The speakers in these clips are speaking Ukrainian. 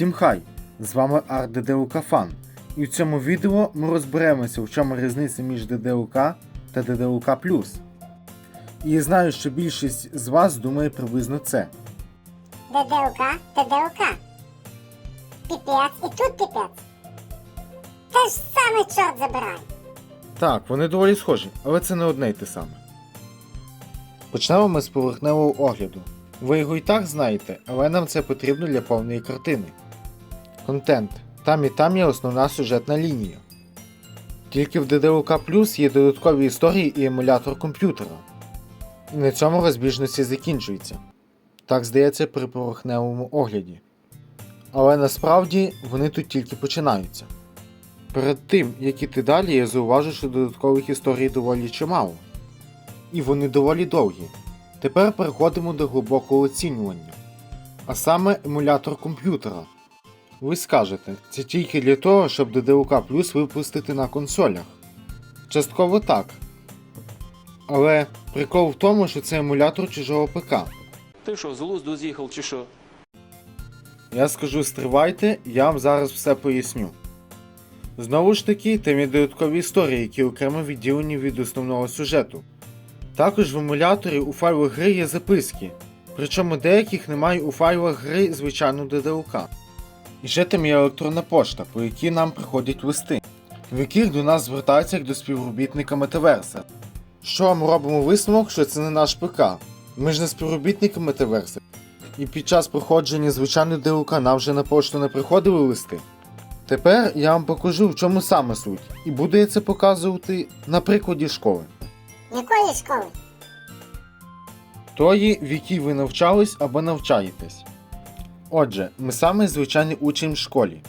Всім хай! З вами ArtDDUK Fan. І в цьому відео ми розберемося, в чому різниця між DDUK та DDUK+. І знаю, що більшість з вас думає приблизно це. ДДУК, ТДУК. Піпець і тут піпець. Те ж саме чорт забирай. Так, вони доволі схожі, але це не одне й те саме. Почнемо ми з поверхневого огляду. Ви його і так знаєте, але нам це потрібно для повної картини. Контент. Там і там є основна сюжетна лінія. Тільки в DDUK Plus є додаткові історії і емулятор комп'ютера. І на цьому розбіжності закінчується. Так здається при поверхневому огляді. Але насправді вони тут тільки починаються. Перед тим, як іти далі, я зауважу, що додаткових історій доволі чимало. І вони доволі довгі. Тепер переходимо до глибокого оцінювання. А саме емулятор комп'ютера. Ви скажете, це тільки для того, щоб DDUK Plus випустити на консолях. Частково так. Але прикол в тому, що це емулятор чужого ПК. Ти що, з глузду з'їхав чи що? Я скажу стривайте, я вам зараз все поясню. Знову ж таки, там є додаткові історії, які окремо відділені від основного сюжету. Також в емуляторі у файлах гри є записки, причому деяких немає у файлах гри звичайно DDLK. І ще там є електронна пошта, по якій нам приходять листи, в яких до нас звертаються як до співробітника Метаверса. Що ми робимо висновок, що це не наш ПК. Ми ж не співробітники Метаверса. І під час проходження звичайної ДЛК нам вже на пошту не приходили листи. Тепер я вам покажу, в чому саме суть, і буду я це показувати на прикладі школи. Якої школи? Тої, в якій ви навчались або навчаєтесь. Отже, ми саме звичайний учень в школі.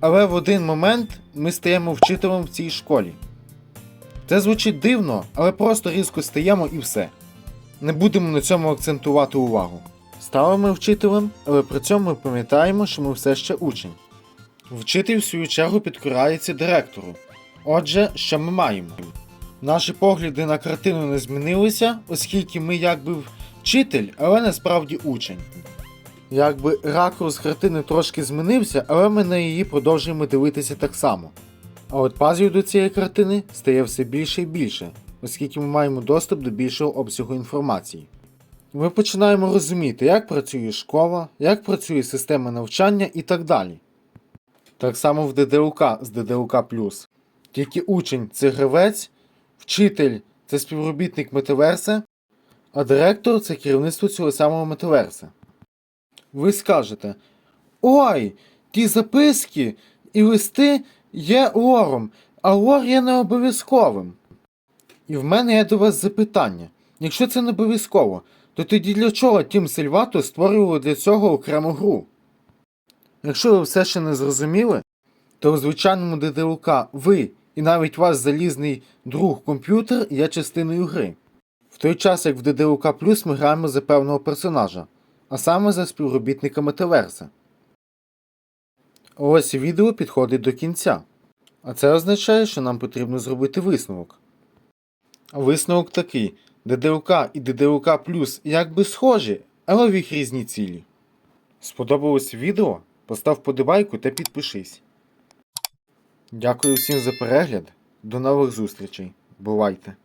Але в один момент ми стаємо вчителем в цій школі. Це звучить дивно, але просто різко стаємо і все. Не будемо на цьому акцентувати увагу. Стали ми вчителем, але при цьому ми пам'ятаємо, що ми все ще учень. Вчитель, в свою чергу, підкорається директору. Отже, що ми маємо? Наші погляди на картину не змінилися, оскільки ми якби вчитель, але насправді учень. Якби ракурс картини трошки змінився, але ми на її продовжуємо дивитися так само. А от пазів до цієї картини стає все більше і більше, оскільки ми маємо доступ до більшого обсягу інформації. Ми починаємо розуміти, як працює школа, як працює система навчання і так далі. Так само в ДДУК з ДДУК. Тільки учень це гравець, вчитель це співробітник метаверса, а директор це керівництво цього самого метаверса. Ви скажете: Ой, ті записки і листи є лором, а лор є не обов'язковим. І в мене є до вас запитання: якщо це не обов'язково, то тоді для чого Тім Сельвато створювали для цього окрему гру? Якщо ви все ще не зрозуміли, то в звичайному ДДЛК ви і навіть ваш залізний друг комп'ютер є частиною гри. В той час як в ДДЛК Плюс ми граємо за певного персонажа, а саме за співробітника Метаверса. Ось відео підходить до кінця. А це означає, що нам потрібно зробити висновок. Висновок такий: ДДЛК і ДДЛК Плюс якби схожі, але в їх різні цілі. Сподобалось відео? Постав подобайку та підпишись. Дякую всім за перегляд. До нових зустрічей. Бувайте!